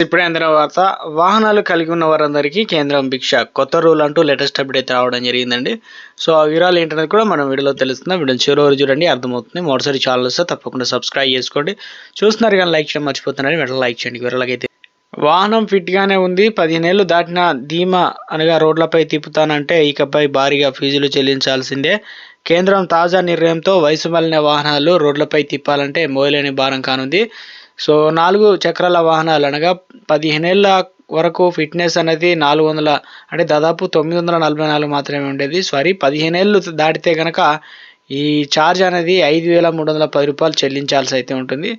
ఇప్పుడే అందిన వార్త వాహనాలు కలిగి ఉన్న వారందరికీ కేంద్రం భిక్ష. కొత్త రూల్ అంటూ లేటెస్ట్ అప్డేట్ అయితే రావడం జరిగిందండి. సో ఆ వివరాలు ఏంటనేది కూడా మనం వీడియోలో తెలుస్తుంది వీడియో చివరి వరకు చూడండి అర్థమవుతుంది. మొదటిసారి ఛానల్ వస్తే తప్పకుండా సబ్స్క్రైబ్ చేసుకోండి. చూస్తున్నారు కానీ లైక్ చేయడం మర్చిపోతున్నారని వెంటనే లైక్ చేయండి. వివరాలకైతే వాహనం ఫిట్గానే ఉంది. పదిహేనేళ్ళు దాటిన ధీమా అనగా రోడ్లపై తిప్పుతానంటే ఇకపై భారీగా ఫీజులు చెల్లించాల్సిందే. కేంద్రం తాజా నిర్ణయంతో వయసు మళ్ళిన వాహనాలు రోడ్లపై తిప్పాలంటే మోయలేని భారం కానుంది. సో నాలుగు చక్రాల వాహనాలు అనగా పదిహేనేళ్ళ వరకు ఫిట్నెస్ అనేది నాలుగు వందల అంటే దాదాపు తొమ్మిది వందల నలభై నాలుగు మాత్రమే ఉండేది. సారీ పదిహేనేళ్ళు దాటితే కనుక ఈ ఛార్జ్ అనేది ఐదు వేల మూడు వందల పది రూపాయలు చెల్లించాల్సి అయితే ఉంటుంది.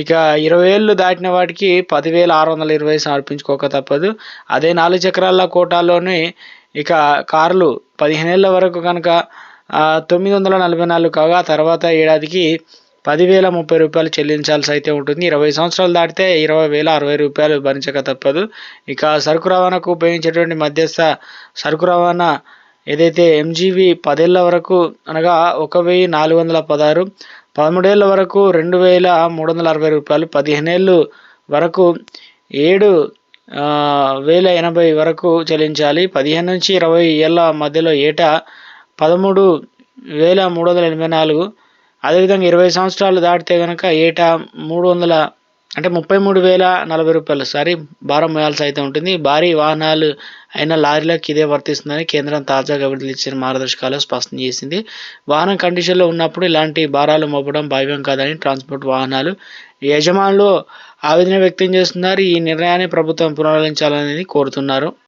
ఇక ఇరవై ఏళ్ళు దాటిన వాటికి పదివేల ఆరు వందల ఇరవై సమర్పించుకోక తప్పదు. అదే నాలుగు చక్రాల కోటాలోనే ఇక కార్లు పదిహేనేళ్ళ వరకు కనుక తొమ్మిది వందల నలభై నాలుగు కాగా తర్వాత ఏడాదికి పదివేల ముప్పై రూపాయలు చెల్లించాల్సి అయితే ఉంటుంది. ఇరవై సంవత్సరాలు దాటితే ఇరవై వేల అరవై రూపాయలు భరించక తప్పదు. ఇక సరుకు రవాణాకు ఉపయోగించేటువంటి మధ్యస్థ సరుకు రవాణా ఏదైతే ఎంజీవి పదేళ్ళ వరకు అనగా ఒక వెయ్యి నాలుగు వందల పదహారు పదమూడేళ్ళ వరకు రెండు వేల మూడు వందల అరవై రూపాయలు పదిహేనేళ్ళు వరకు ఏడు వేల ఎనభై వరకు చెల్లించాలి. పదిహేను నుంచి ఇరవై ఏళ్ళ మధ్యలో ఏటా పదమూడు వేల మూడు వందల ఎనభై నాలుగు అదేవిధంగా ఇరవై సంవత్సరాలు దాటితే కనుక ఏటా మూడు వందల అంటే ముప్పై మూడు వేల నలభై రూపాయలు. సారీ భారం మోయాల్సి అయితే ఉంటుంది. భారీ వాహనాలు అయిన లారీలకు ఇదే వర్తిస్తుందని కేంద్రం తాజాగా విడుదలచ్చిన మార్గదర్శకాలు స్పష్టం చేసింది. వాహనం కండిషన్లో ఉన్నప్పుడు ఇలాంటి భారాలు మోపడం భావ్యం కాదని ట్రాన్స్పోర్ట్ వాహనాలు యజమానులు ఆవేదన వ్యక్తం చేస్తున్నారు. ఈ నిర్ణయాన్ని ప్రభుత్వం పునరుద్ధరించాలని కోరుతున్నారు.